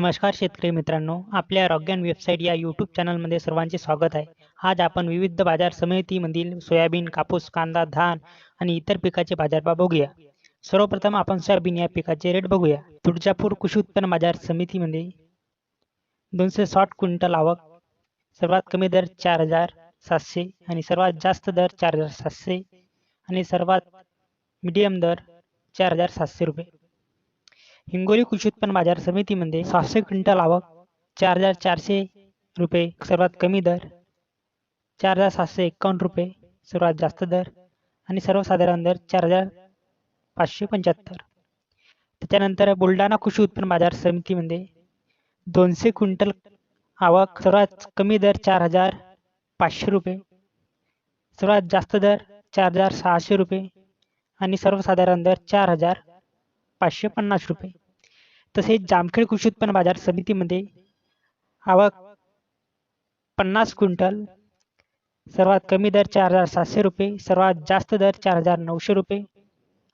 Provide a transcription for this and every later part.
नमस्कार शेतकरी मित्रांनो आपल्या रॉग्यान वेबसाईट या यूट्यूब चॅनलमध्ये सर्वांचे स्वागत आहे. आज आपण विविध बाजार समितीमधील सोयाबीन कापूस कांदा धान आणि इतर पिकाचे बाजारभाव बघूया. सर्वप्रथम आपण सोयाबीन या पिकाचे रेट बघूया. तुळजापूर कृषी उत्पन्न बाजार समितीमध्ये दोनशे साठ क्विंटल आवक सर्वात कमी दर चार हजार सातशे आणि सर्वात जास्त दर चार हजार सातशे आणि सर्वात मीडियम दर चार हजार सातशे रुपये. हिंगोली कृषी उत्पन्न बाजार समितीमध्ये सहाशे क्विंटल आवक चार हजार चारशे रुपये सर्वात कमी दर चार हजार सातशे एक्कावन्न रुपये सर्वात जास्त दर आणि सर्वसाधारण दर चार हजार पाचशे पंच्याहत्तर. त्याच्यानंतर बुलढाणा कृषी उत्पन्न बाजार समितीमध्ये दोनशे क्विंटल आवक सर्वात कमी दर चार हजार पाचशे रुपये सर्वात जास्त दर चार हजार सहाशे रुपये आणि सर्वसाधारण दर चार हजार पाचशे पन्नास रुपये. तसेच जामखेड कृषी उत्पन्न बाजार समितीमध्ये आवक पन्नास क्विंटल सर्वात कमी दर चार हजार सातशे रुपये सर्वात जास्त दर चार हजार नऊशे रुपये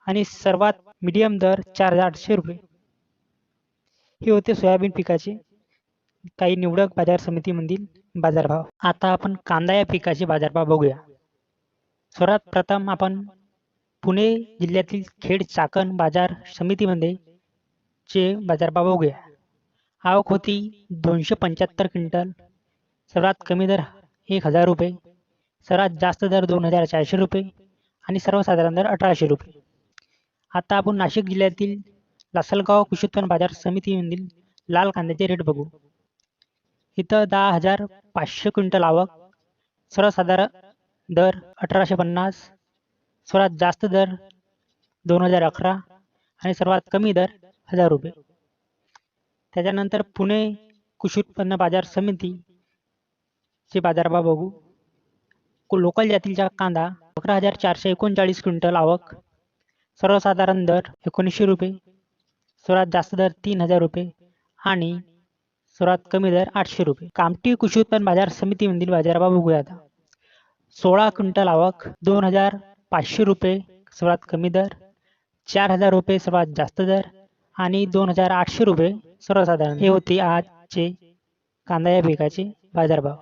आणि सर्वात मीडियम दर चार हजार आठशे रुपये. हे होते सोयाबीन पिकाचे काही निवडक बाजार समितीमधील बाजारभाव. आता आपण कांदा या पिकाचे बाजारभाव बघूया. सर्वात प्रथम आपण पुणे जिल्ह्यातील खेड चाकण बाजार समितीमध्ये चे बाजारभाव बघूया. आवक होती दोनशे पंच्याहत्तर क्विंटल सर्वात कमी दर एक हजार रुपये सर्वात जास्त दर दोन हजार चारशे रुपये आणि सर्वसाधारण दर अठराशे रुपये. आता आपण नाशिक जिल्ह्यातील लासलगाव कृषी उत्पन्न बाजार समितीमधील लाल कांद्याचे रेट बघू. इथं दहा हजार पाचशे क्विंटल आवक सर्वसाधारण दर अठराशे पन्नास सर्वात जास्त दर दोन हजार अकरा आणि सर्वात कमी दर हजार रुपये. त्याच्यानंतर पुणे कृषी उत्पन्न बाजार समितीचे बाजारभाव बघू. लोकल जातीचा कांदा अकरा हजार चारशे एकोणचाळीस क्विंटल आवक. सर्वसाधारण दर एकोणीसशे रुपये. सर्वात जास्त दर तीन हजार रुपये आणि सर्वात कमी दर आठशे रुपये. कामठी कृषी उत्पन्न बाजार समितीमधील बाजारभाव बघूया आता. सोळा क्विंटल आवक दोन हजार पाचशे रुपये सर्वात कमी दर चार हजार रुपये सर्वात जास्त दर आणि दोन हजार आठशे रुपये सर्वसाधारण. हे होते आजचे कांदा या पिकाचे बाजारभाव.